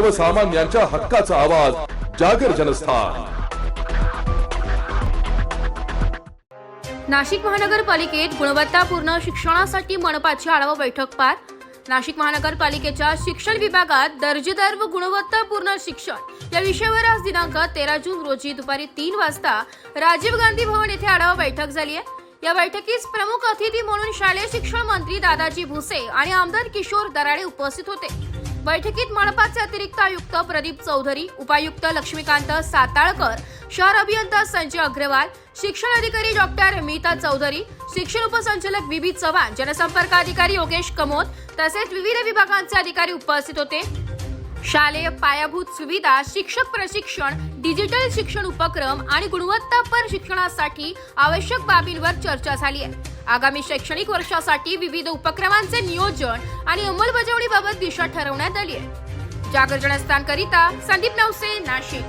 सर्वसामान्यांच्या हक्काचा आवाज जागर जनस्थान. नाशिक महानगरपालिकेत गुणवत्तापूर्ण शिक्षणासाठी मनपाची आढावा बैठक पार. नाशिक महानगरपालिकेच्या शिक्षण विभागात दर्जेदार व गुणवत्तापूर्ण शिक्षण या विषयावर आज दिनांक तेरा जून रोजी दुपारी तीन वाजता राजीव गांधी भवन येथे आढावा बैठक झाली आहे. या बैठकीस प्रमुख अतिथी म्हणून शालेय शिक्षण मंत्री दादाजी भुसे आणि आमदार किशोर दराडे उपस्थित होते. बैठकीत मनपाचे अतिरिक्त आयुक्त प्रदीप चौधरी उपायुक्त लक्ष्मीकांत साताळकर शहर अभियंता संजय अग्रवाल शिक्षण अधिकारी डॉक्टर मीता चौधरी शिक्षण उपसंचालक बीबी चव्हाण जनसंपर्क अधिकारी योगेश कमोद तसेच विविध विभागांचे अधिकारी उपस्थित होते. शालेय पायाभूत सुविधा शिक्षक प्रशिक्षण डिजिटल शिक्षण उपक्रम आणि गुणवत्तापर शिक्षणासाठी आवश्यक बाबींवर चर्चा झाली आहे. आगामी शैक्षणिक वर्षासाठी विविध उपक्रमांचे नियोजन आणि अंमलबजावणीबाबत दिशा ठरवण्यात आली आहे. जागर जनस्थानकरिता संदीप नवसे नाशिक.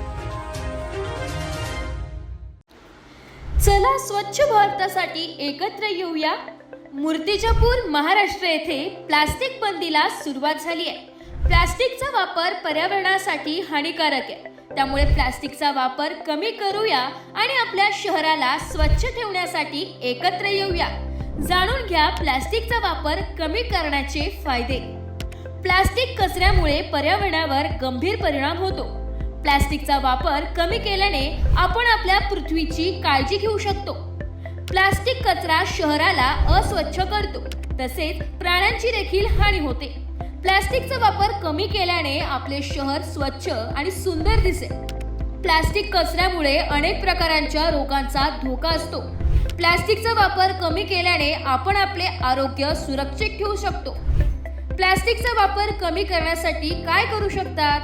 चला स्वच्छ भारतासाठी एकत्र येऊया. मूर्तिजापूर महाराष्ट्र येथे प्लास्टिक बंदीला सुरुवात झाली आहे. प्लास्टिकचा वापर पर्यावरणासाठी हानिकारक आहे. त्यामुळे प्लास्टिकचा वापर कमी करूया आणि आपल्या शहराला स्वच्छ ठेवण्यासाठी एकत्र येऊया. जाणून घ्या प्लास्टिकचा वापर कमी करण्याचे फायदे. प्लास्टिक कचऱ्यामुळे पर्यावरणावर गंभीर परिणाम होतो. प्लास्टिकचा वापर कमी केल्याने आपण आपल्या पृथ्वीची काळजी घेऊ शकतो. प्लास्टिक कचरा शहराला अस्वच्छ करतो तसेच प्राण्यांची देखील हानी होते. प्लास्टिकचा वापर कमी केल्याने आपले शहर स्वच्छ आणि सुंदर दिसेल. प्लास्टिक कचऱ्यामुळे अनेक प्रकारांच्या रोगांचा धोका असतो. प्लास्टिकचा वापर कमी केल्याने आपण आपले आरोग्य सुरक्षित ठेवू शकतो. प्लास्टिकचा वापर कमी करण्यासाठी काय करू शकतात?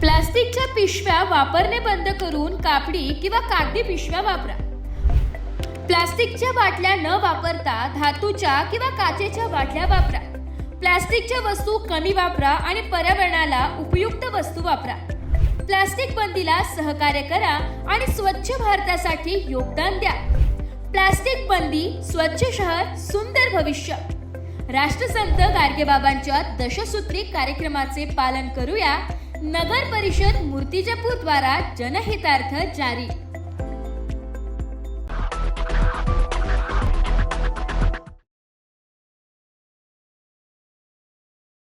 प्लास्टिकच्या पिशव्या वापरणे बंद करून कापडी किंवा कागदी पिशव्या वापरा. प्लास्टिकच्या बाटल्या न वापरता धातूच्या किंवा काचेच्या बाटल्या वापरा. प्लास्टिकच्या वस्तू कमी वापरा आणि पर्यावरणाला उपयुक्त वस्तू वापरा. प्लास्टिक बंदीला सहकार्य करा आणि स्वच्छ भारतासाठी योगदान द्या. प्लास्टिक बंदी स्वच्छ शहर सुंदर भविष्य. राष्ट्रसंत गाडगेबाबांच्या दशसूत्री कार्यक्रमाचे पालन करूया. नगर परिषद मूर्तिजापूर द्वारा जनहितार्थ जारी.